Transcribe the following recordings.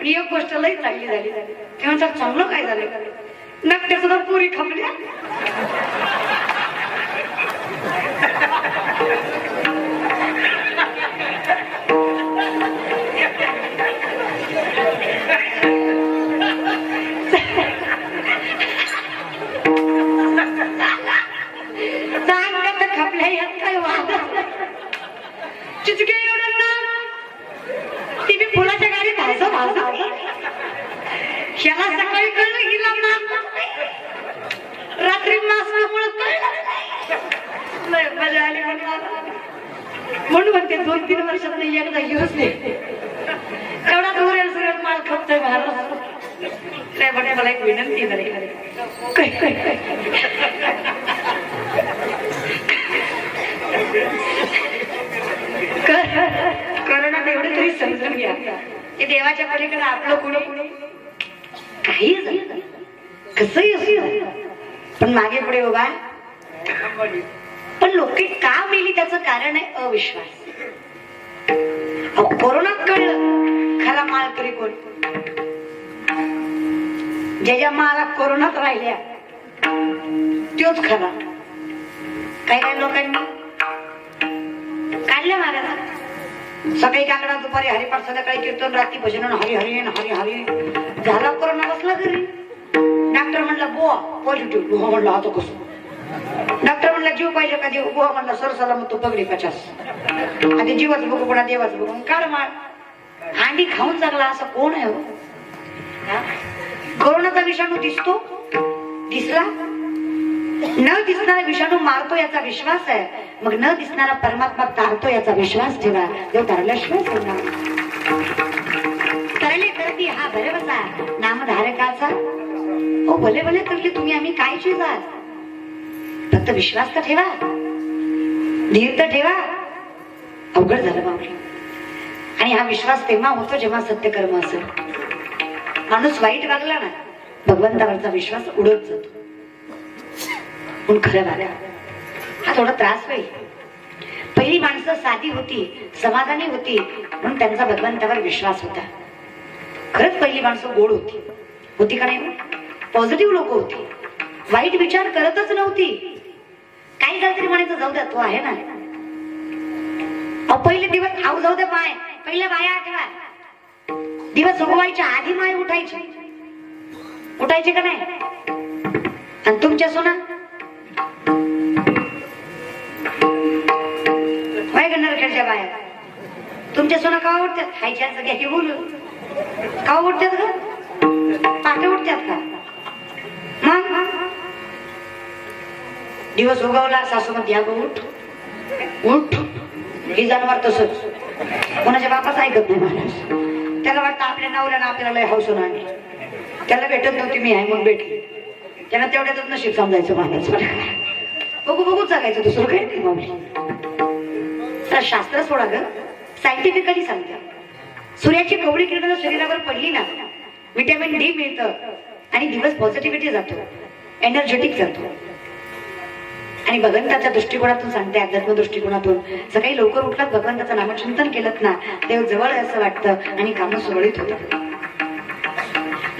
आणि एक गोष्ट लई चांगली झाली. ते म्हणतात चांगलं काय झालं? नकट्या तर पुरी खपल्या चांगलं तर खपल्या यात काय वाद चिचके एवढं ना ती बी फुलाच्या गाडीत भाजा ह्याला सकाळी कळलं हिला मास रात्री मासल्यामुळे कळलं लय मजा आली म्हणून. म्हणते दोन तीन वर्षात नाही एकदा येऊच नाही. एवढा दूर आहे सगळं माल खपतोय महाराज नाही म्हणे मला एक विनंती झाली काय काय काय करोना एवढं तरी समजून घ्या ते देवाच्या पलीकडे आपलं कुणी? काही कसही असू पण मागे पुढे उभा पण लोक का मेली त्याच कारण आहे? अविश्वास. अहो, कोरोनात कळलं खरा माळकरी कोण? ज्या ज्या माला कोरोनात राहिल्या तोच खरा. काही काही लोकांनी काढल्या महाराज सकाळी काकडा दुपारी हरिपाठ संध्याकाळी कीर्तन रात्री भजन हरी हरी हरी हरी. झाला कोरोना बसला घरी. डॉक्टर म्हणला बुवा पॉझिटिव्ह बुवा म्हणला आता कसं? डॉक्टर म्हणला जीव पाहिजे का जीव? बुवा म्हणला सर सला मग तो पगडी पचास. आधी जीवाच बघू पुढा देवाच बघू. काढ मार हांडी खाऊन चांगला असं कोण आहे हो? कोरोनाचा विषाणू दिसतो? दिसला? न दिसणारा विषाणू मारतो याचा विश्वास आहे. मग न दिसणारा परमात्मा तारतो याचा विश्वास ठेवा. देव तारल्याशिवाय सोडणार तरले करती हा भरवसा नामधारकाचा. ओ भले भले करले तुम्ही आम्ही काय चिजाल फक्त विश्वास तर ठेवा. धीर तर ठेवा. अवघड झालं बाबा. आणि हा विश्वास तेव्हा होतो जेव्हा सत्य कर्म असेल. माणूस वाईट वागला ना भगवंतावरचा विश्वास उडत जातो. पण खरं वागा हा थोडा त्रास होईल पहिली माणसं साधी होती समाधानी होती म्हणून त्यांचा भगवंतावर विश्वास होता. खरंच पहिली माणसं गोड होती. होती का नाही? पॉझिटिव्ह लोक होती. वाईट विचार करतच नव्हती. काही झालं तरी म्हणायचं जाऊ द्या तो आहे ना. अहो, पहिले दिवस आऊ जाऊ द्या माय पहिल्या बाया आठवा दिवस उगवायच्या आधी माय उठायची. उठायची का नाही? तुमच्या सोना का उठतात खायच्या सगळ्या हे बोलू. का उठतात का पाठ उठतात का? मग? दिवस उगवला सासू म्हणते अगं उठ. उठ. हे जनावर तसंच. कोणाच्या बापाच ऐकत नाही माणूस. त्याला वाटतं आपल्या नवऱ्यानं आपल्याला लय हौसून आणली. त्याला भेटत नव्हती मी आहे मग भेटली. त्याला तेवढ्यातच नशीब समजायचं माणूस. बघू बघू जगायचं दुसरं काही नाही मग तर शास्त्र सोडा ग. सायंटिफिकली सांगतात सूर्याची कवडी किरण शरीरावर पडली ना विटॅमिन डी मिळतं आणि दिवस पॉझिटिव्हिटी जातो एनर्जेटिक जातो. आणि भगवंताच्या दृष्टिकोनातून सांगते अध्यात्म दृष्टिकोनातून. सकाळी लवकर उठलात भगवंताचं नामचिंतन केलं ना देव जवळ असं वाटतं आणि काम सुरळीत होतात.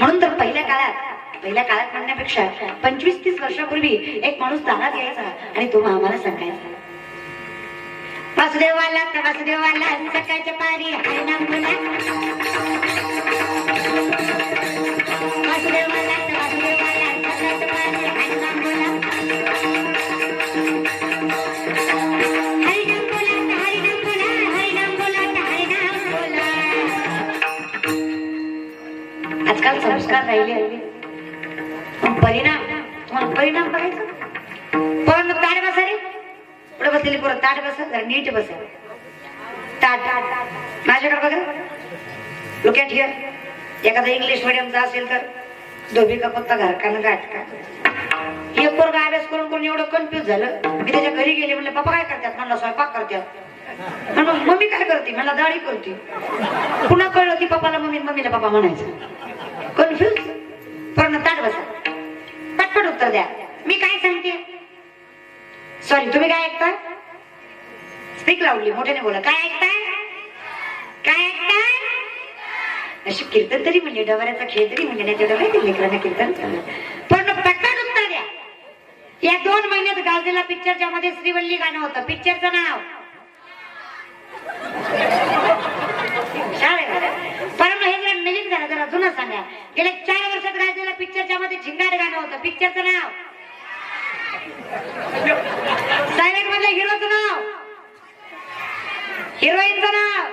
म्हणून तर पहिल्या काळात पहिल्या काळात म्हणण्यापेक्षा पंचवीस तीस वर्षापूर्वी एक माणूस दारात यायचा आणि तो आम्हाला सांगायचा. वासुदेवाला वासुदेवाला सकाळच्या पारी हरिनाम वासुदेवाला वासुदेवाला सकाळच्या पारी आजकाल संस्कार राहिले. ताट बसा जरा नीट बसा. ताट. माझ्याकडे बघा लुक ॲट हिअर एखादा इंग्लिश मिडियमचा असेल तर. धोबी का पत्ता घरकानं गाठ का? एक पोरगा अभ्यास करून कोण एवढं कन्फ्युज झालं. मी त्याच्या घरी गेले म्हणलं पप्पा काय करतात? म्हणलं स्वयंपाक करतात म्हणून मम्मी काय करते? म्हणलं दाढी करते. पुन्हा कळलं की पप्पाला मम्मी मम्मीला पप्पा म्हणायचं. कन्फ्युज पण ताट बसा. पटपट उत्तर द्या. मी काय सांगते? सॉरी तुम्ही काय ऐकता? स्पीक लावली मोठ्याने बोला काय ऐकताय काय ऐकताय अशी कीर्तन तरी म्हणजे डबऱ्याचा खेळ तरी म्हणजे नाही तेवढं माहिती लेकरांना कीर्तन पण पटकन उत्तर द्या या दोन महिन्यात गाजलेला पिक्चरच्या मध्ये श्रीवल्ली गाणं होतं पिक्चरचं नाव शाळेत परंतु हे नवीन झालं जरा जुनं सांगा गेल्या चार वर्षात गाजलेल्या पिक्चरच्या मध्ये झिंगाट गाणं होतं पिक्चरचं नाव सायलेंट मधल्या हिरोचं नाव हिरोईनचं नाव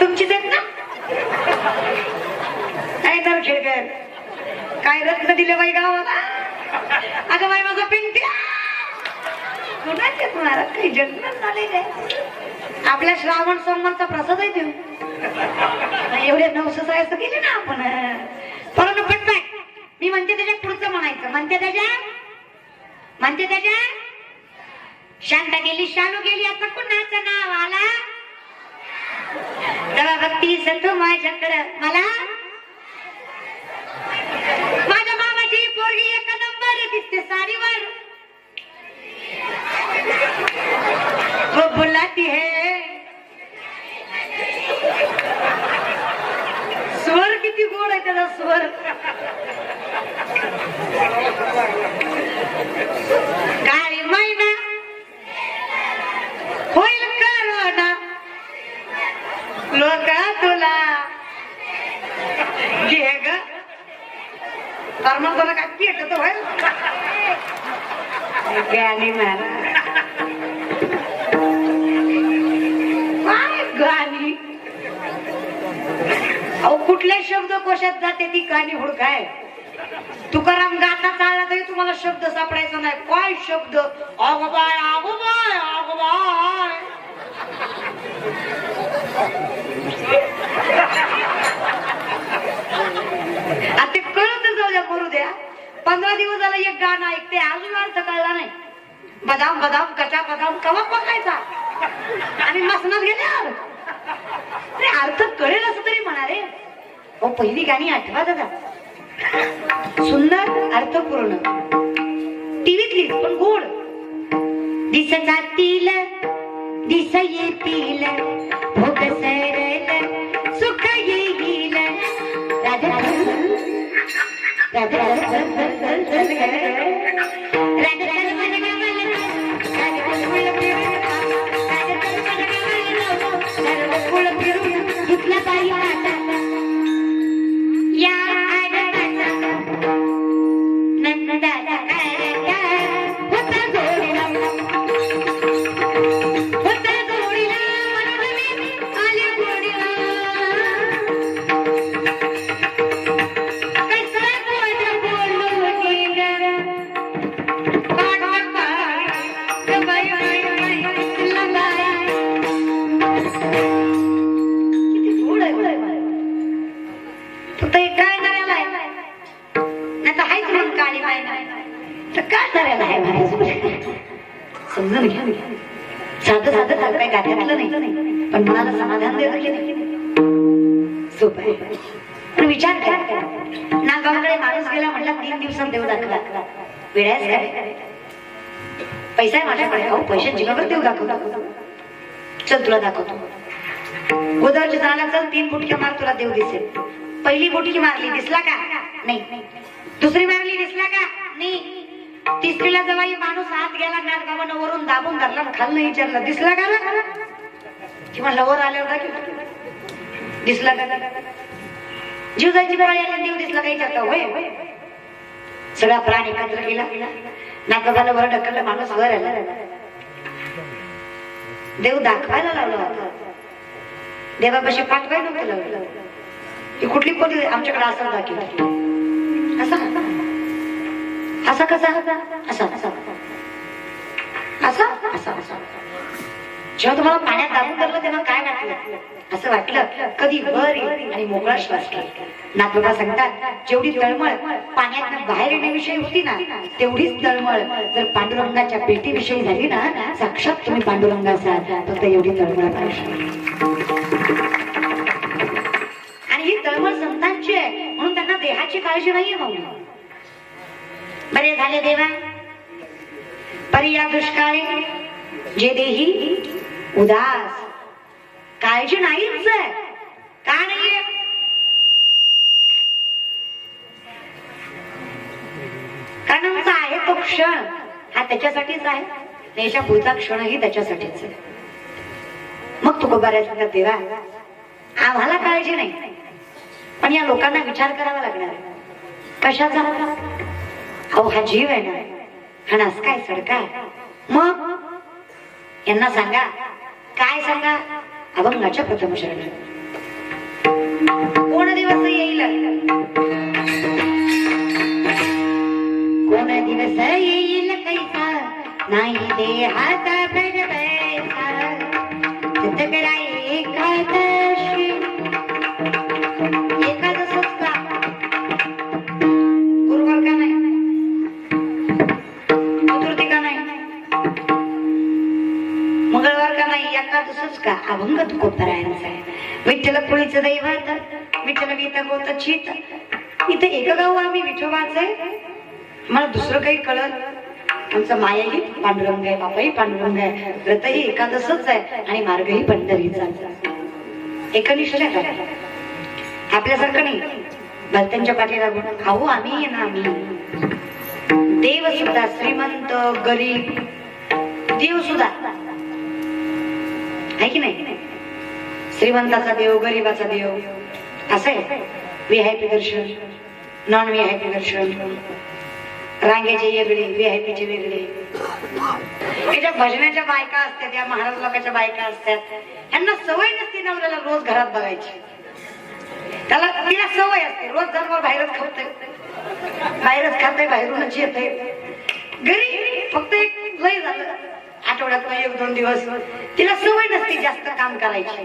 तुमचीच आहेत ना काय तर खेळकर काय रत्न दिले बाई गावाला अगं बाई माझा पिंट्या कुणाचे आपल्या श्रावण सोमवारचा प्रसाद आहे देऊ एवढे नवस सायस केले ना आपण. परंतु पटपट मी म्हणते त्याच्या पुढचं म्हणायचं. म्हणते त्याच्या म्हणते त्याच्या शांता गेली शालू गेली आता कुणाचं नाव आला? तेव्हा भक्ती संतो माझ्याकडं मला माझ्या मामाची पोरगी एक नंबर दिसते साडीवर वो बुलाती है स्वर किती गोड आहे त्याचा स्वर काळी महिना होईल करोना लोक तुला. घे ग. अर मग तुला काय पेटत होईल गाणी म्हणा गाणी? अहो कुठल्या शब्दकोशात जाते ती गाणी हुडकाय? तुकाराम गाता चालला तरी तुम्हाला शब्द सापडायचा नाही. काय शब्द? अगो बाय अगो बाय अगो बाय आता ते कळत जाऊ द्या द्या. पंधरा दिवस झाला एक गाणं ऐकते अजून अर्थ कळला नाही. बदाम बदाम कचा बदाम कवा पकायचा? आणि मसनात गेल्यावर अर्थ कळेल असं तरी म्हणा रे. हो पहिली गाणी आठवा दादा. सुंदर अर्थपूर्ण. टीव्हीतली पण गोड. दिस जातील दिस येतील. भोग हो सरल Thank you. काही गाठ्यातलं नाही. पण मनाला समाधान देतं की नाही? सोपं आहे. पण विचार करा. नागावाकडे माणूस गेला म्हटला तीन दिवसात देव दाखला वेळाच काय? पैसा आहे माझ्याकडे. अहो पैशांची नगर देऊ दाखव चल तुला दाखवतो. गोदावरच्या झाडाला चल तीन फुटक्या मार तुला देव दिसेल. पहिली बुटकी मारली दिसला का? नाही. दुसरी मारली दिसला का? नाही. तिसरीला जेव्हा माणूस हात गेला नाथ बाबानं वरून दाबून धरला आणि खाल्लं विचारलं दिसला का ना की म्हणलं वर आल्यावर दाखव दिसला का? जीव जायची वेळ याला देव दिसला काही विचारता होय सगळा प्राणी एकत्र गेला नाथ वर ढकललं माणूस वर आला. देव दाखवायला लावला होता. देवापाशी पाठवायला नव्हतं लावलं ही कुठली कोणी आमच्याकडे असं दाखवलं असं असा कसा? असा. असा? असा. असा जेव्हा तुम्हाला पाण्यात दाबून धरलं तेव्हा काय वाटलं? असं वाटलं कधी वर येईल आणि मोकळा श्वास घ्या नातोबा सांगतात जेवढी तळमळ पाण्यात बाहेर येण्याविषयी होती ना तेवढीच तळमळ. जर पांडुरंगाच्या पेटीविषयी झाली ना साक्षात तुम्ही पांडुरंग असाल फक्त एवढी तळमळ आणि ही तळमळ संतांची आहे म्हणून त्यांना देहाची काळजी नाहीये माऊली. बरे झाले देवा? परी या दुष्काळी जे देही उदास. काळजी नाहीच का नाहीये? कारण आहे तो क्षण. हा त्याच्यासाठीच आहे. त्याच्या पुढचा क्षणही त्याच्यासाठीच आहे. मग तू बऱ्याच देवा? आम्हाला काळजी नाही. पण या लोकांना विचार करावा लागणार कशाचा? अहो हा जीव आहे ना. हा नास काय सडका मग? यांना सांगा. काय सांगा? अभंगाच्या प्रथम शरण कोण दिवस येईल? कोण दिवस येईल कैसा? नाही देहात भर पैसा चितकरा अभंग तुकोपरायणचा आहे. विठ्ठल पुळीचं दैवात विठ्ठल गीता गोत चित इथे एक गाव आम्ही विठोबाचं आहे. मला दुसरं काही कळत आमचं मायाही पांडुरंग आहे बापाही पांडुरंग आहे. व्रतही एकादसच आहे आणि मार्गही पंढरीचा एकनिष्ठ आपल्यासारखं नाही. भलत्यांच्या पाठी लागून खाऊ आम्ही ना आम्ही. देव सुद्धा श्रीमंत गरीब देव सुद्धा आहे की नाही? श्रीमंताचा देव गरीबाचा देव असं आहे व्ही आय पी दर्शन नॉन व्हीआयपी दर्शन. रांगेचे वेगळे व्हीआयपीचे वेगळे. त्याच्या भजनाच्या बायका असतात या महाराज लोकांच्या बायका असतात यांना सवय नसते नवऱ्याला रोज घरात बघायची. त्याला तिला सवय असते रोज जनावर बाहेरच खातंय बाहेरच खातंय बाहेरूनच येतंय. घरी फक्त एक लय झालं. आठवड्यात एक दोन दिवस तिला सवय नसते जास्त काम करायची.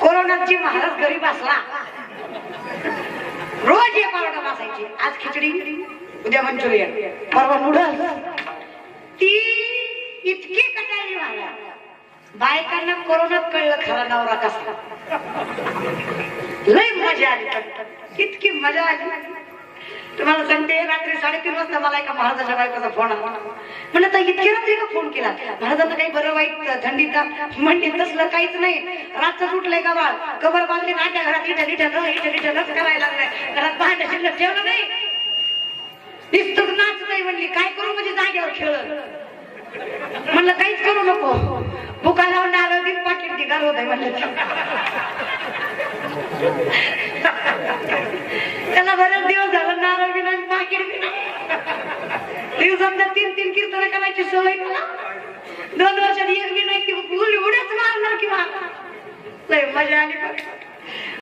कोरोनाची महाराज गरीब असला रोज एक ऑर्डर असायची आज खिचडी उद्या मंचुरियन. परवा नूडल्स ती इतकी कटाळली व्हायला. बायकांना कोरोनात कळलं खरा नवरा कसा लय मजा आली. पण. इतकी मजा आली. तुम्हाला सांगते रात्री साडेतीन वाजता मला एका महाराजाच्या बायकोचा फोन आला. म्हणलं तर इतकी रात्री का फोन केला? महाराजांना काही बरं वाईट थंडीत म्हणजे तसलं काहीच नाही. रात्र सुटलंय का बाळ कबर बांधली माझ्या घरात इथं इथं इथं इथं करायला लागलाय. घरात भांडं शिल्लक ठेवलं नाही. नुसतं नाच नाही म्हणली काय करू म्हणजे जागेवर खेळ म्हणलं काहीच करू नको. बुका लावून तिकीट दिन होत आहे म्हणलं त्याला बरेच दिवस झाला नारळ बी नाही पाकिट बी नाही दिवसांना तीन तीन कीर्तन करायची सवय मला दोन वर्षात एक बी नाही उड्याच मारणार किंवा लय मजा आली बघ.